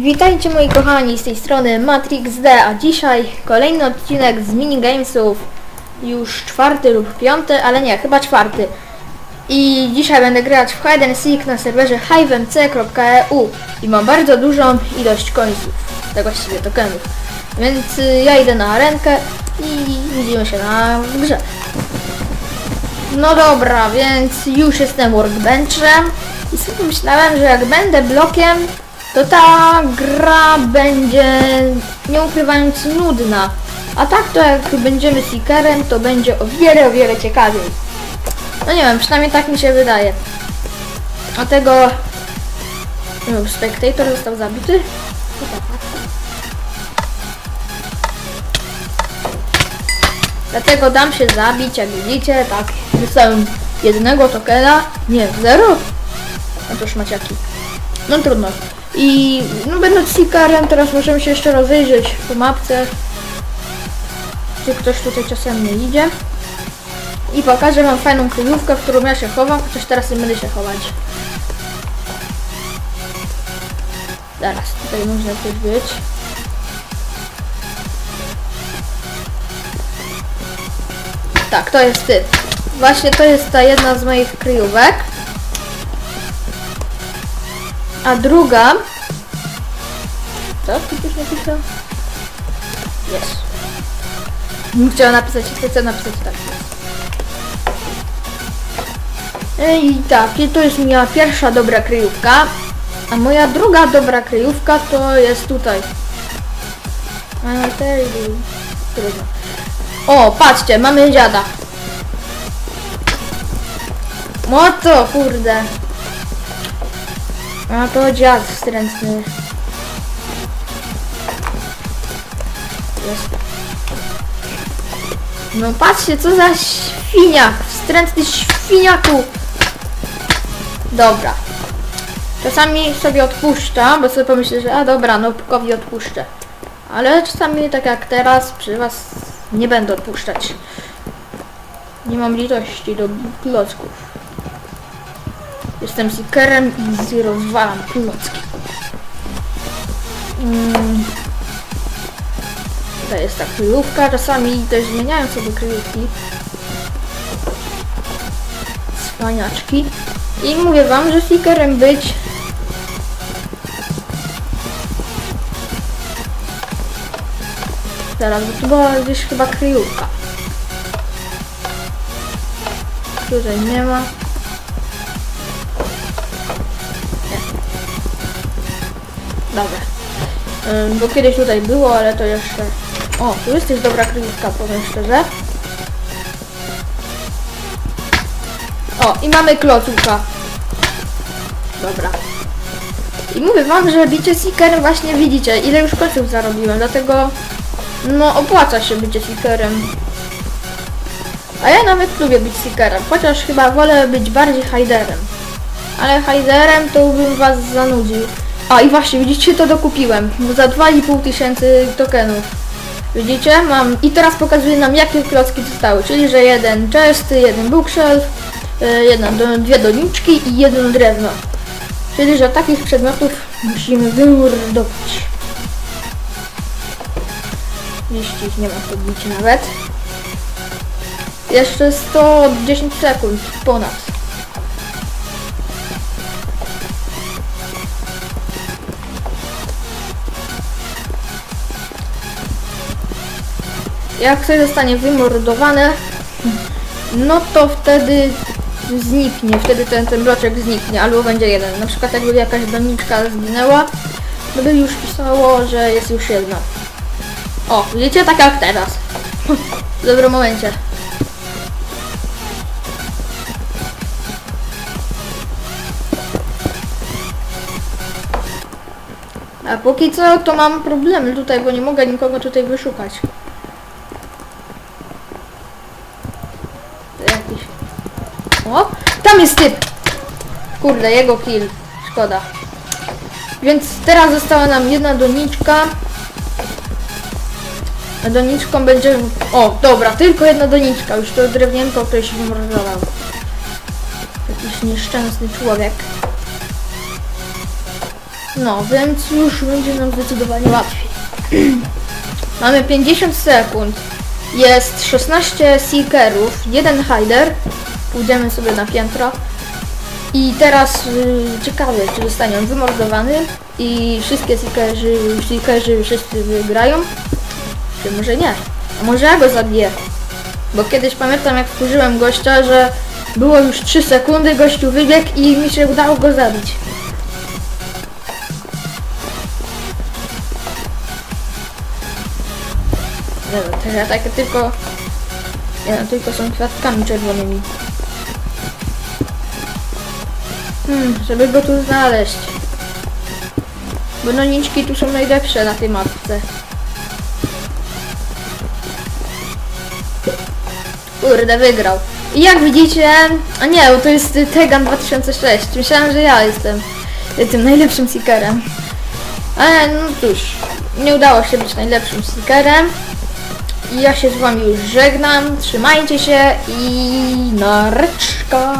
Witajcie moi kochani, z tej strony Matrix D, a dzisiaj kolejny odcinek z minigamesów, już czwarty lub piąty, ale nie, chyba czwarty. I dzisiaj będę grać w Hide and Seek na serwerze hivemc.eu i mam bardzo dużą ilość końców, tak właściwie tokenów. Więc y, ja idę na arenkę i widzimy się na grze. No dobra, więc już jestem workbenchem i sobie myślałem, że jak będę blokiem, to ta gra będzie, nie ukrywając, nudna. A tak to jak będziemy seekerem, to będzie o wiele, o wiele ciekawiej. No nie wiem, przynajmniej tak mi się wydaje. Dlatego... Nie wiem, Spectator został zabity? Dlatego dam się zabić, jak widzicie, tak, dostałem jednego tokena, nie, zero? No to szmaciaki. No trudno. I no będąc seekerem, teraz możemy się jeszcze rozejrzeć po mapce. Czy ktoś tutaj czasem nie idzie. I pokażę wam fajną kryjówkę, w którą ja się chowam, chociaż teraz nie będę się chować. Zaraz, tutaj można coś być. Tak, to jest ty. Właśnie to jest ta jedna z moich kryjówek. A druga... Co? Ty też napisał? Jest. Chciała napisać, chcę napisać tak. I tak, i to jest moja pierwsza dobra kryjówka. A moja druga dobra kryjówka to jest tutaj. Trudno. O, patrzcie, mamy dziada. No to, kurde. A to dziad wstrętny. Jest. No patrzcie, co za świniak. Wstrętny świniaku. Dobra. Czasami sobie odpuszczam, bo sobie pomyślę, że a dobra, no Pukowi odpuszczę. Ale czasami tak jak teraz przy was nie będę odpuszczać. Nie mam litości do klocków. Jestem seekerem i rozwalam klocki. Mm. To jest ta kryjówka. Czasami też zmieniają sobie kryjówki. Cwaniaczki. I mówię wam, że seekerem być Zaraz, bo tu była gdzieś chyba kryjówka. Tutaj nie ma. Dobra. Bo kiedyś tutaj było, ale to jeszcze... O, tu jest też dobra kryjówka, powiem szczerze. O, i mamy klocuka. Dobra. I mówię wam, że bicie seekerem właśnie widzicie, ile już końców zarobiłem, dlatego no opłaca się bycie seekerem. A ja nawet lubię być seekerem, chociaż chyba wolę być bardziej hiderem. Ale hiderem to bym was zanudził. A i właśnie, widzicie, to dokupiłem. Za 2,5 tysięcy tokenów. Widzicie? Mam... I teraz pokazuję nam jakie klocki zostały, czyli że jeden chesty, jeden bookshelf, y, jedna, dwie doniczki i jedno drewno. Czyli że takich przedmiotów musimy wymordować. Jeśli ich nie ma podbici nawet. Jeszcze 110 sekund ponad. Jak coś zostanie wymordowane, no to wtedy zniknie, wtedy ten, ten bloczek zniknie, albo będzie jeden. Na przykład jakby jakaś doniczka zginęła, to by już pisało, że jest już jedna. O, widzicie? Tak jak teraz. W dobrym momencie. A póki co to mam problemy tutaj, bo nie mogę nikogo tutaj wyszukać. To jakiś... O! Jest typ! Kurde, jego kill. Szkoda. Więc teraz została nam jedna doniczka. A doniczką będzie... O, dobra, tylko jedna doniczka. Już to drewnienko, które się wymordował. Jakiś nieszczęsny człowiek. No, więc już będzie nam zdecydowanie łatwiej. Mamy 50 sekund. Jest 16 seekerów, jeden hider. Pójdziemy sobie na piętro. I teraz y, ciekawe, czy zostanie on wymordowany i wszystkie seekerzy, seekerzy wszyscy wygrają. Czy może nie? A może ja go zabiję? Bo kiedyś pamiętam jak wkurzyłem gościa, że było już 3 sekundy, gościu wybiegł i mi się udało go zabić. No, te ataki tylko... No, tylko są kwiatkami czerwonymi. Hmm, żeby go tu znaleźć. Bo noniczki tu są najlepsze na tej mapce. Kurde, wygrał. I jak widzicie... A nie, bo to jest Tegan 2006. Myślałem, że ja jestem tym najlepszym seekerem. Ale no cóż, nie udało się być najlepszym seekerem. I ja się z wami już żegnam. Trzymajcie się i nareczka.